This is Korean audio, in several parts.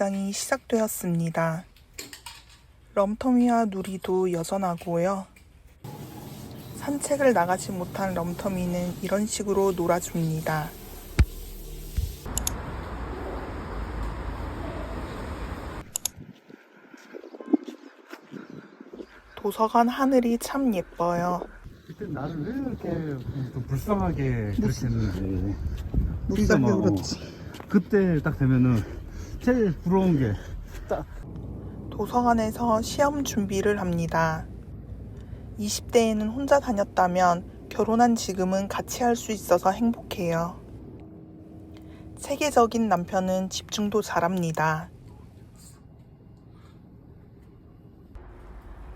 6월의 일상이 시작되었습니다. 럼터미와 누리도 여전하고요. 산책을 나가지 못한 럼터미는 이런 식으로 놀아줍니다. 도서관 하늘이 참 예뻐요. 그때 나를 왜 이렇게 좀 불쌍하게 그렇게 했는지 어, 그렇지. 그때 딱 되면은 제일 부러운 게 딱 도서관에서 시험 준비를 합니다. 20대에는 혼자 다녔다면 결혼한 지금은 같이 할 수 있어서 행복해요. 체계적인 남편은 집중도 잘합니다.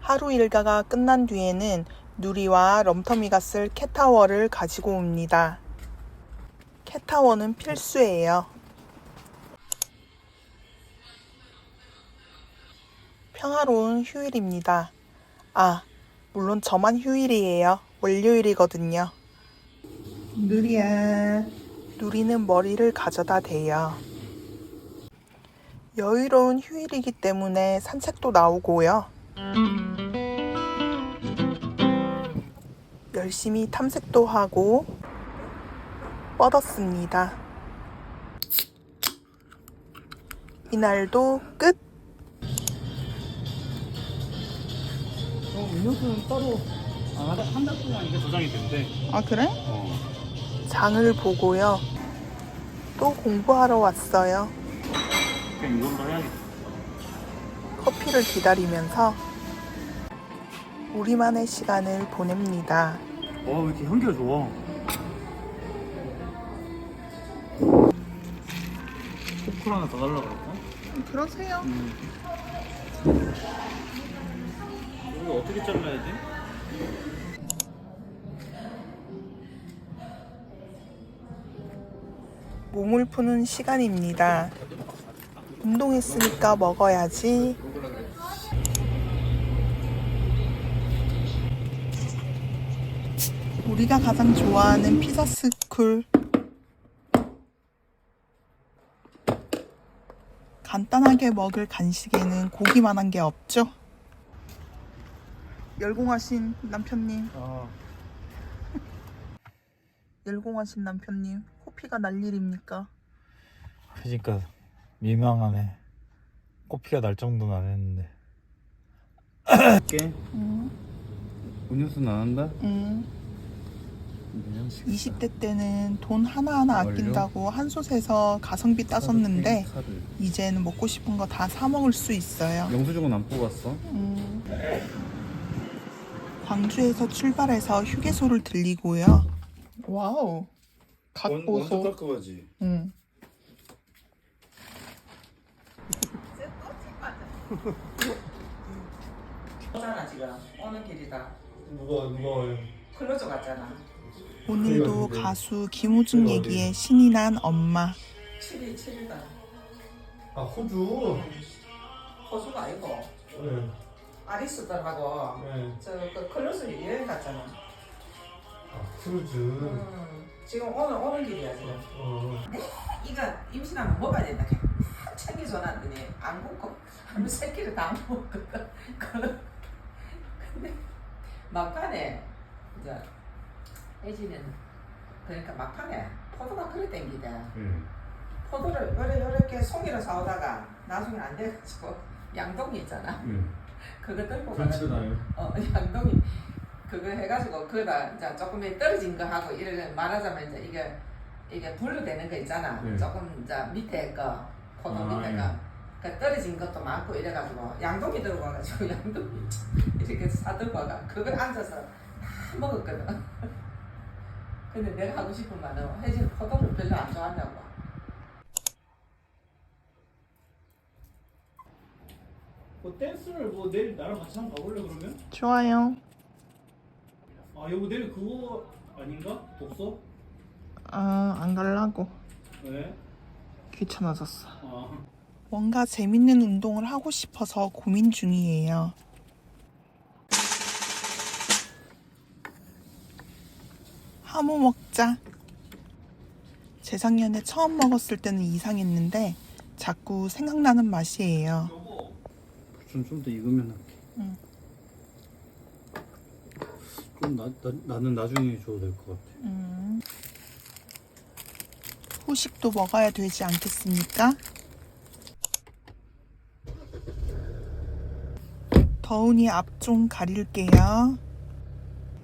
하루 일과가 끝난 뒤에는 누리와 럼터미가 쓸 캣타워를 가지고 옵니다. 캣타워는 필수예요. 평화로운 휴일입니다. 아, 물론 저만 휴일이에요. 월요일이거든요. 누리야. 누리는 머리를 가져다 대요. 여유로운 휴일이기 때문에 산책도 나오고요. 열심히 탐색도 하고 뻗었습니다. 이날도 끝! 어, 음료수는 따로 아, 한 달 동안 이게 저장이 된대 아, 그래? 어. 장을 보고요. 또 공부하러 왔어요. 그냥 이걸로 해야겠다 커피를 기다리면서 우리만의 시간을 보냅니다. 어왜 이렇게 향기가 좋아 포크 하나 더 달라 그럴까? 그러세요. 음. 이거 어떻게 잘라야 돼? 몸을 푸는 시간입니다. 운동했으니까 먹어야지. 우리가 가장 좋아하는 피자 스쿨. 간단하게 먹을 간식에는 고기만 한 게 없죠. 열공하신 남편님, 아 열공하신 남편님, 코피가 날 일입니까? 그러니까 민망하네. 코피가 날 정도는 안 했는데. 할게 응, 음료수는 안 한다? 응. 20대 때는 돈 하나하나 원료? 아낀다고 한솥에서 가성비 따졌는데 이제는 먹고 싶은 거 다 사 먹을 수 있어요. 영수증은 안 뽑았어? 음. 광주에서 출발해서 휴게소를 들리고요. 와우. 갓보소. 깔끔하지? 응. 잖아 지금 오는 길이다. 누가 누가 클로저 갔잖아. 오늘도 가수 김우중 얘기에 신이 난 엄마. 7일 7일간 아 호주? 호수가 아니고. 네, 아리스들하고 네. 저그 클로저 여행 갔잖아 아 크루즈 음, 지금 오늘 오는 길이야 지금 어. 이거 임신하면 먹어야 된다 막 챙겨 전화더니 안 먹고 한 새끼를 다 먹거든 그- 근데 막판에 이제 혜진은 그러니까 막판에 포도가 그래 땡기대 네. 포도를 요래 요렇게 송이를 사오다가 나중에 안 돼가지고 양동이 있잖아. 네. 그거 들고 가가지고 어 양동이 그거 해가지고 그거다 이제 조금 떨어진 거 하고 이렇게 말하자면 이제 이게 이게 불로 되는 거 있잖아. 네. 조금 이제 밑에 거 포도 아, 밑에 예. 거. 그 떨어진 것도 많고 이래가지고 양동이 들고 와가지고 양동이 이렇게 사들고 와가 그걸 앉아서 다 먹었거든. 근데 내가 하고 싶은 말은 혜진 포도를 별로 안 좋아한다고. 뭐 댄스를 뭐 내일 나랑 같이 한번 가볼래 그러면? 좋아요. 아 여보 내일 그거 아닌가? 독서? 아, 안 갈라고. 왜? 귀찮아졌어. 아 뭔가 재밌는 운동을 하고 싶어서 고민 중이에요. 하모 먹자. 재작년에 처음 먹었을 때는 이상했는데 자꾸 생각나는 맛이에요. 좀좀 더 익으면 할게. 응. 좀 나, 나, 나는 나중에 줘도 될 것 같아. 음. 후식도 먹어야 되지 않겠습니까? 더우니 앞좀 가릴게요.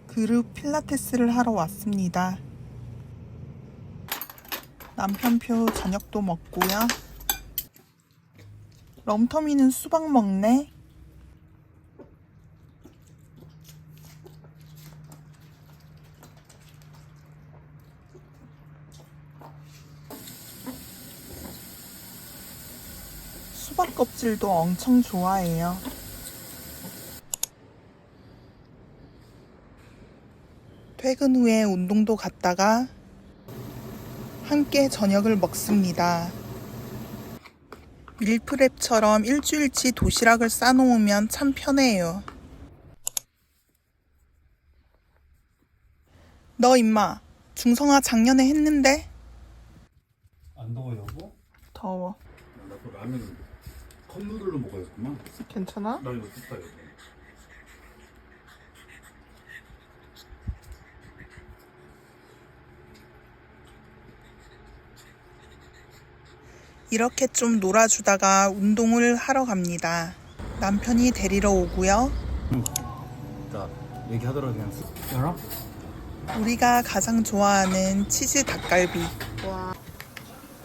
그룹 필라테스를 하러 왔습니다. 남편 표 저녁도 먹고요. 럼터미는 수박 먹네. 수박 껍질도 엄청 좋아해요. 퇴근 후에 운동도 갔다가 함께 저녁을 먹습니다. 밀프렙처럼 일주일치 도시락을 싸놓으면 참 편해요. 너 임마 중성화 작년에 했는데? 안 더워 여보? 더워. 나도 라면 컵누들로 먹어야겠구만. 괜찮아? 나 이거 좋다 여보. 이렇게 좀 놀아주다가 운동을 하러 갑니다. 남편이 데리러 오고요. 자 얘기하더라도 그냥 쓱 열어? 우리가 가장 좋아하는 치즈 닭갈비.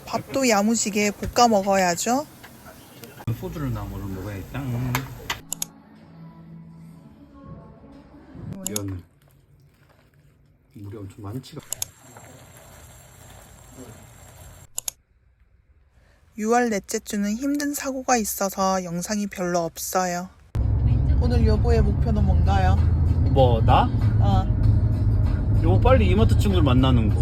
밥도 야무지게 볶아 먹어야죠. 소주를 나무를 먹어야겠다. 면 물이 엄청 많지가. 6월 넷째 주는 힘든 사고가 있어서 영상이 별로 없어요. 오늘 여보의 목표는 뭔가요? 뭐 나? 어, 요거 빨리 이마트 친구들 만나는 거.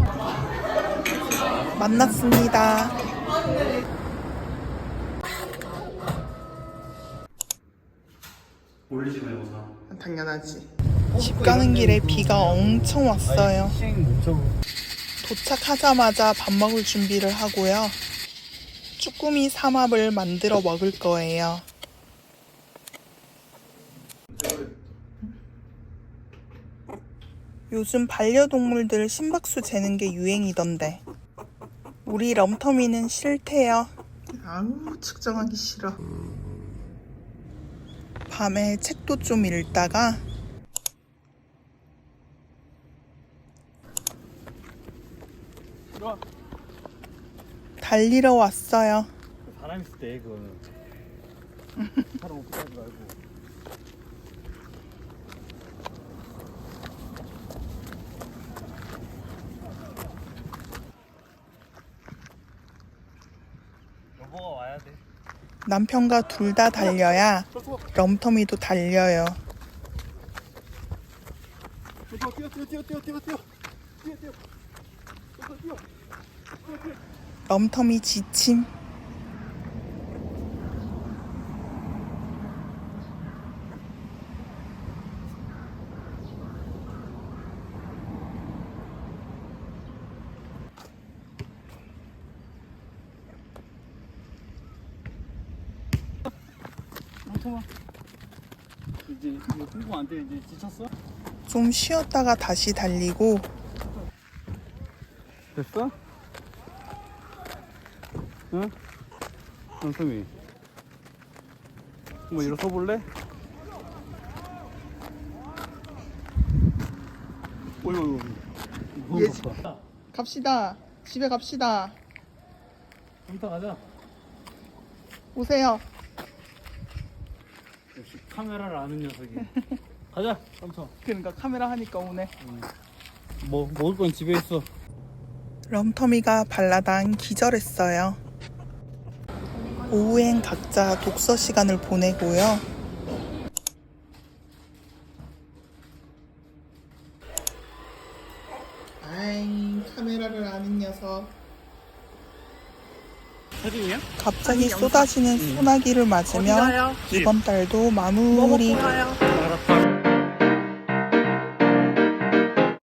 만났습니다. 올리지 마 영상. 당연하지. 집 가는 길에 비가 엄청 왔어요. 도착하자마자 밥 먹을 준비를 하고요. 쭈꾸미 삼합을 만들어 먹을 거예요. 요즘 반려동물들 심박수 재는 게 유행이던데. 우리 럼터미는 싫대요. 아우, 측정하기 싫어. 밤에 책도 좀 읽다가 달리러 왔어요. 사람 있을 때 그거는. 사람 없게 하지 말고. 여보가 와야 돼. 남편과 둘 다 달려야 럼터미도 달려요. 뛰어 뛰어 뛰어 뛰어 뛰어 뛰어 뛰어 뛰어 뛰어 뛰어 뛰어 럼터미 지침. 멍청아 이제 이거 공부 안돼 이제 지쳤어? 좀 쉬었다가 다시 달리고 됐어? 응? 선생님 뭐 일어서 볼래? 어이구 어이구 얘 너무 높아 갑시다. 집에 갑시다. 좀더 가자 오세요. 역시 카메라를 아는 녀석이 가자 깜짝 그러니까 카메라 하니까 오네. 뭐 먹을 건 집에 있어 럼터미가 발라당 기절했어요. 오후엔 각자 독서 시간을 보내고요. 아이 카메라를 아는 녀석. 갑자기 쏟아지는 소나기를 맞으며 이번 달도 마무리. 알았다